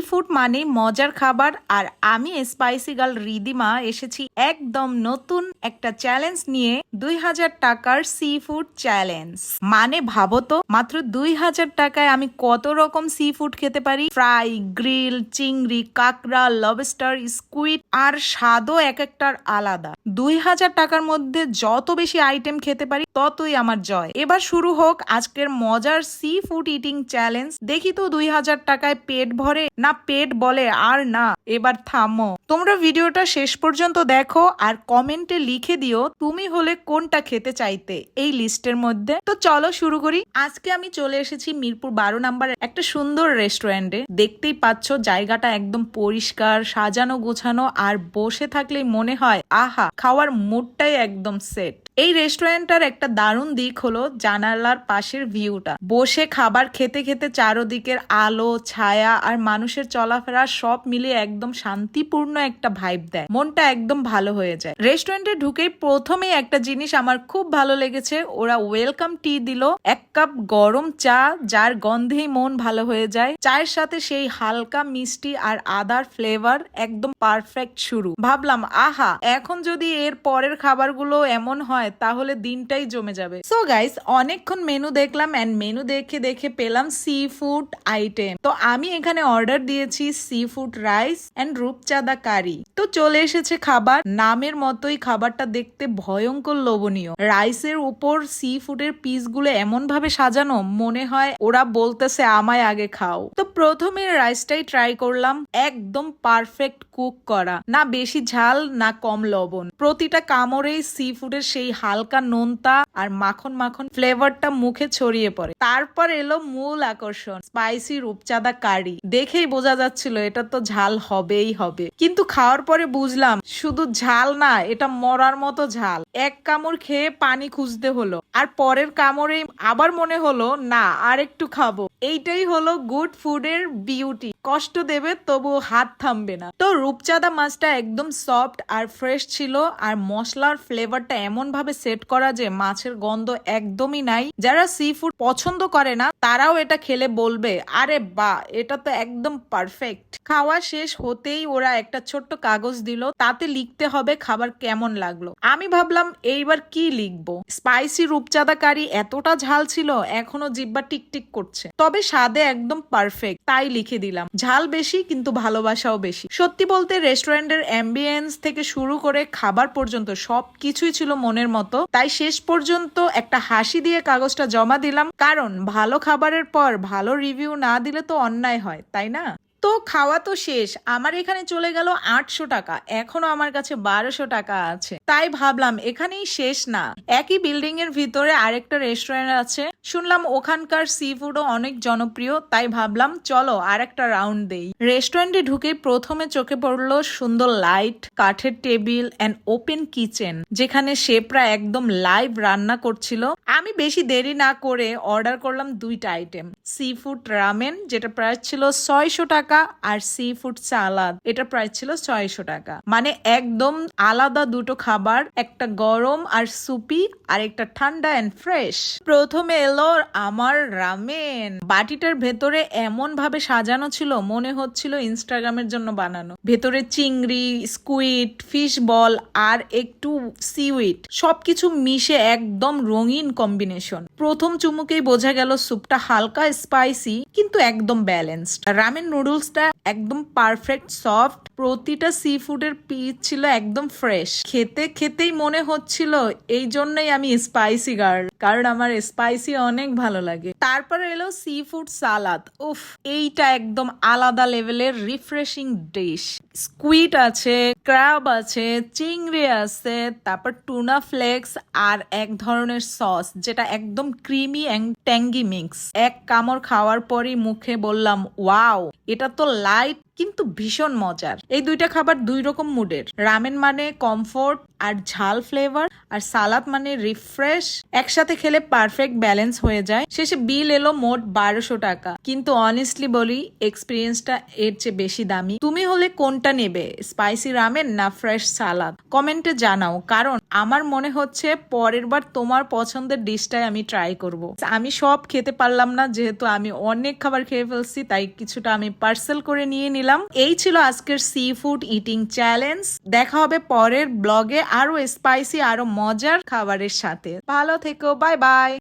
Food মানে মজার খাবার আর আমি স্পাইসি গার্ল রিদিমা এসেছি একদম নতুন একটা চ্যালেঞ্জ নিয়ে দুই হাজার টাকার সি ফুড চ্যালেঞ্জ মানে ভাবো তো, মাত্র দুই হাজার টাকায় আমি কত রকম সি ফুড খেতে পারি? ফ্রাই গ্রিল চিংড়ি, কাঁকড়া লবস্টার স্কুইড আর স্বাদও এক একটার আলাদা। দুই হাজার টাকার মধ্যে যত বেশি আইটেম খেতে পারি, ততই আমার জয়। এবার শুরু হোক আজকের মজার সি ফুড ইটিং চ্যালেঞ্জ দেখি তো দুই হাজার টাকায় পেট ভরে? না পেট বলে আর না? এবার থামো। তোমরা ভিডিওটা শেষ পর্যন্ত দেখো। আর কমেন্টে লিখে দিও তুমি হলে কোনটা খেতে চাইতে এই লিস্টের মধ্যে। তো চলো শুরু করি। আজকে আমি চলে এসেছি মিরপুর বারো নাম্বারের একটা সুন্দর রেস্টুরেন্টে। দেখতেই পাচ্ছ জায়গাটা একদম পরিষ্কার, সাজানো গোছানো আর বসে থাকলেই মনে হয়, আহা, খাওয়ার মুডটাই একদম সেট এই রেস্টুরেন্টটার একটা দারুণ দিক হলো জানালার পাশের ভিউটা। বসে খাবার খেতে খেতে চারোদিকের আলো, ছায়া আর মানুষের চলাফেরা সব মিলিয়ে একদম শান্তিপূর্ণ একটা ভাইব দেয়। মনটা একদম ভালো হয়ে যায়। রেস্টুরেন্টে ঢুকেই প্রথমেই একটা জিনিস আমার খুব ভালো লেগেছে, ওরা ওয়েলকাম টি দিল। এক কাপ গরম চা, যার গন্ধেই মন ভালো হয়ে যায়। চায়ের সাথে সেই হালকা মিষ্টি আর আদার ফ্লেভার একদম পারফেক্ট শুরু। ভাবলাম, আহা, এখন যদি এর পরের খাবারগুলো এমন হয় তাহলে দিনটাই জমে যাবে। সো গাইস অনেকক্ষণ মেনু দেখলাম এন্ড মেনু দেখে দেখে পেলাম সি ফুড আইটেম তো আমি এখানে অর্ডার দিয়েছি সি ফুড রাইস এন্ড রূপচাঁদা কারি তো চলে এসেছে খাবার। নামের মতোই খাবারটা দেখতে ভয়ঙ্কর লোভনীয়। রাইসের উপর সি ফুডের পিসগুলো এমন ভাবে সাজানো, মনে হয় ওরা বলতেছে, আমায় আগে খাও। তো প্রথমে রাইসটাই ট্রাই করলাম, একদম পারফেক্ট কুক করা। না বেশি ঝাল, না কম লবণ। প্রতিটা কামড়েই সি ফুডের সেই হালকা নোনতা আর মাখন মাখন ফ্লেভারটা মুখে ছড়িয়ে পড়ে। তারপর এলো মূল আকর্ষণ, স্পাইসি রূপচাঁদা কারি। দেখেই বোঝা যাচ্ছিল এটা তো ঝাল হবেই হবে। কিন্তু খাওয়ার পরে বুঝলাম, শুধু ঝাল না, এটা মরার মতো ঝাল। এক কামড় খেয়ে পানি খুঁজতে হলো, আর পরের কামড়ে আবার মনে হলো, না আর একটু খাব। এইটাই হলো গুড ফুডের বিউটি কষ্ট দেবে তবু হাত থামবে না। তো রূপচাঁদা মাছটা একদম সফট আর ফ্রেশ ছিল আর মশলার ফ্লেভারটা এমন ভাবে সেট করা যে মাছের গন্ধ একদমই নাই। যারা সি ফুড পছন্দ করে না, তারাও এটা খেলে বলবে, আরে বা এটা তো একদম পারফেক্ট খাওয়া শেষ হতেই ওরা একটা ছোট্ট কাগজ দিল, তাতে লিখতে হবে খাবার কেমন লাগল। আমি ভাবলাম, এইবার কি লিখব? স্পাইসি রূপচাঁদা কারি এতটা ঝাল ছিল, এখনও জিব্বা টিকটিক করছে। তবে স্বাদে একদম পারফেক্ট তাই লিখে দিলাম। ঝাল বেশি, কিন্তু ভালোবাসাও বেশি। সত্যি বলতে, রেস্টুরেন্টের অ্যাম্বিয়েন্স থেকে শুরু করে খাবার পর্যন্ত সব কিছুই ছিল মনের মতো। তাই শেষ পর্যন্ত একটা হাসি দিয়ে কাগজটা জমা দিলাম। কারণ, ভালো খাবারের পর ভালো রিভিউ না দিলে তো অন্যায় হয়, তাই না? তো খাওয়া তো শেষ। আমার এখানে চলে গেল আটশো টাকা। এখনও আমার কাছে বারোশো টাকা আছে। তাই ভাবলাম, এখানেই শেষ না। একই বিল্ডিং এর ভিতরে আরেকটা রেস্টুরেন্ট আছে। শুনলাম ওখানকার সি ফুডও অনেক জনপ্রিয়, তাই ভাবলাম, চলো আর একটা রাউন্ড দেই রেস্টুরেন্টে ঢুকে প্রথমে চোখে পড়ল সুন্দর লাইট কাঠের টেবিল অ্যান্ড ওপেন কিচেন যেখানে শেপরা একদম লাইভ রান্না করছিল। আমি বেশি দেরি না করে অর্ডার করলাম দুইটা আইটেম সি ফুড রামেন যেটা প্রাইস ছিল ছয়শো টাকা আর সি ফুড সালাদ এটা প্রাইস ছিল ছয়শো টাকা। মানে একদম আলাদা দুটো খাবার, একটা গরম আর সুপি আর একটা ঠান্ডা এন্ড ফ্রেশ প্রথমে এলো আমার রামেন বাটিটার ভেতরে এমন ভাবে সাজানো ছিল, মনে হচ্ছিল ইনস্টাগ্রামের জন্য বানানো। ভেতরে চিংড়ি স্কুইড ফিশ বল আর একটু সিউইড সবকিছু মিশে একদম রঙিন কম্বিনেশন প্রথম চুমুকেই বোঝা গেল স্যুপটা হালকা স্পাইসি কিন্তু একদম ব্যালেন্সড রামেন নুডলসটা একদম পারফেক্ট সফট প্রতিটা সি ফুডের পিস ছিল একদম ফ্রেশ খেতে খেতেই মনে হচ্ছিল এই জন্যই আমি স্পাইসি গার্ল কারণ আমার স্পাইসি অনেক ভালো লাগে। তারপর এলো সি ফুড সালাদ উফ, এইটা একদম আলাদা লেভেলের রিফ্রেশিং ডিশ স্কুইড আছে ক্র্যাব আছে, চিংড়ি আছে, তারপর টুনা ফ্লেক্স আর এক ধরনের সস যেটা একদম ক্রিমি অ্যান্ড ট্যাঙ্গি মিক্স এক কামড় খাওয়ার পরই মুখে বললাম ওয়াও এটা তো লাইট কিন্তু ভীষণ মজার। এই দুইটা খাবার দুই রকম মুডের। রামেন মানে কমফোর্ট আর ঝাল ফ্লেভার আর সালাদ মানে রিফ্রেশ একসাথে খেলে পারফেক্ট ব্যালেন্স হয়ে যায়। শেষে বিল এলো মোট বারোশো টাকা। কিন্তু অনেস্টলি বলি এক্সপিরিয়েন্সটা এর চেয়ে বেশি দামি। তুমি হলে কোনটা নেবে স্পাইসি রামেন না ফ্রেশ সালাদ? কমেন্টে জানাও, কারণ আমার মনে হচ্ছে পরের বার তোমার পছন্দের ডিশটাই আমি ট্রাই করব। আমি সব খেতে পারলাম না, যেহেতু আমি অনেক খাবার খেয়ে ফেলছি, তাই কিছুটা আমি পার্সেল করে নিয়ে নিলাম এই ছিল আজকের সি ফুড ইটিং চ্যালেঞ্জ দেখা হবে পরের ব্লগে আরও স্পাইসি আরও মজার খাবারের সাথে। ভালো থেকো বাই বাই